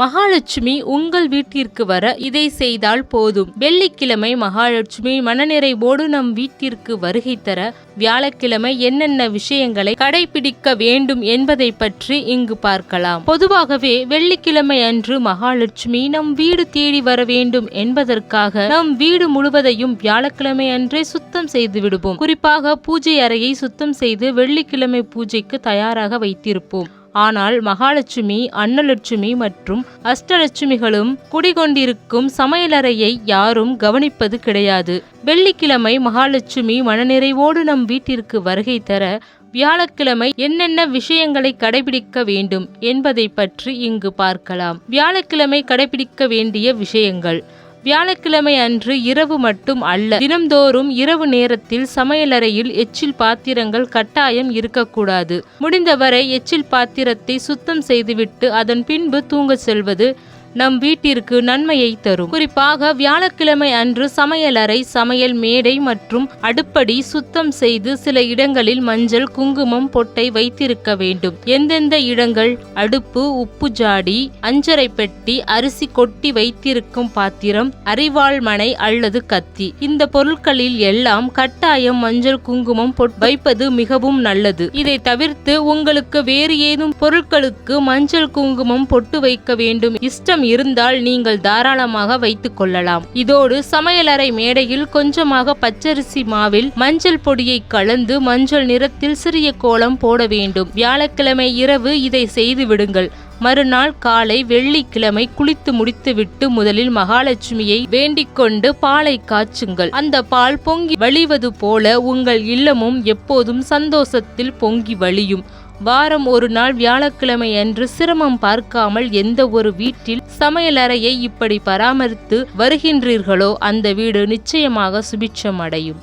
மகாலட்சுமி உங்கள் வீட்டிற்கு வர இதை செய்தால் போதும். வெள்ளிக்கிழமை மகாலட்சுமி மனநிறைவோடு நம் வீட்டிற்கு வருகை தர வியாழக்கிழமை என்னென்ன விஷயங்களை கடைபிடிக்க வேண்டும் என்பதை பற்றி இங்கு பார்க்கலாம். பொதுவாகவே வெள்ளிக்கிழமை அன்று மகாலட்சுமி நம் வீடு தேடி வர வேண்டும் என்பதற்காக நம் வீடு முழுவதையும் வியாழக்கிழமை அன்றே சுத்தம் செய்து விடுவோம். குறிப்பாக பூஜை அறையை சுத்தம் செய்து வெள்ளிக்கிழமை பூஜைக்கு தயாராக வைத்திருப்போம். ஆனால் மகாலட்சுமி அன்னலட்சுமி மற்றும் அஷ்டலட்சுமிகளும் குடிகொண்டிருக்கும் சமையலறையை யாரும் கவனிப்பது கிடையாது. வெள்ளிக்கிழமை மகாலட்சுமி மனநிறைவோடு நம் வீட்டிற்கு வருகை தர வியாழக்கிழமை என்னென்ன விஷயங்களை கடைபிடிக்க வேண்டும் என்பதை பற்றி இங்கு பார்க்கலாம். வியாழக்கிழமை கடைபிடிக்க வேண்டிய விஷயங்கள். வியாழக்கிழமை அன்று இரவு மட்டும் அல்ல. தினம்தோறும் இரவு நேரத்தில் சமையலறையில் எச்சில் பாத்திரங்கள் கட்டாயம் இருக்கக்கூடாது. முடிந்தவரை எச்சில் பாத்திரத்தை சுத்தம் செய்துவிட்டு அதன் பின்பு தூங்க செல்வது நம் வீட்டிற்கு நன்மையை தரும். குறிப்பாக வியாழக்கிழமை அன்று சமையலறை சமையல் மேடை மற்றும் அடுப்படி சுத்தம் செய்து சில இடங்களில் மஞ்சள் குங்குமம் பொட்டை வைத்திருக்க வேண்டும். எந்தெந்த இடங்கள்? அடுப்பு உப்பு ஜாடி அஞ்சரை பெட்டி அரிசி கொட்டி வைத்திருக்கும் பாத்திரம் அரிவாள் மனை அல்லது கத்தி. இந்த பொருட்களில் எல்லாம் கட்டாயம் மஞ்சள் குங்குமம் வைப்பது மிகவும் நல்லது. இதை தவிர்த்து உங்களுக்கு வேறு ஏதும் பொருட்களுக்கு மஞ்சள் குங்குமம் பொட்டு வைக்க வேண்டும். இஷ்டம் இருந்தால் நீங்கள் தாராளமாக வைத்துக் கொள்ளலாம். இதோடு சமையலறை மேடையில் கொஞ்சமாக பச்சரிசி மாவில் மஞ்சள் பொடியை கலந்து மஞ்சள் நிறத்தில் சிறிய கோலம் போட வேண்டும். வியாழக்கிழமை இரவு இதை செய்து விடுங்கள். மறுநாள் காலை வெள்ளிக்கிழமை குளித்து முடித்துவிட்டு முதலில் மகாலட்சுமியை வேண்டிக் கொண்டு பாலை காய்ச்சுங்கள். அந்த பால் பொங்கி வழிவது போல உங்கள் இல்லமும் எப்போதும் சந்தோஷத்தில் பொங்கி வழியும். வாரம் ஒரு நாள் வியாழக்கிழமை அன்று சிரமம் பார்க்காமல் எந்த ஒரு வீட்டில் சமையலறையை இப்படி பராமரித்து வருகின்றீர்களோ அந்த வீடு நிச்சயமாக சுபிட்சம் அடையும்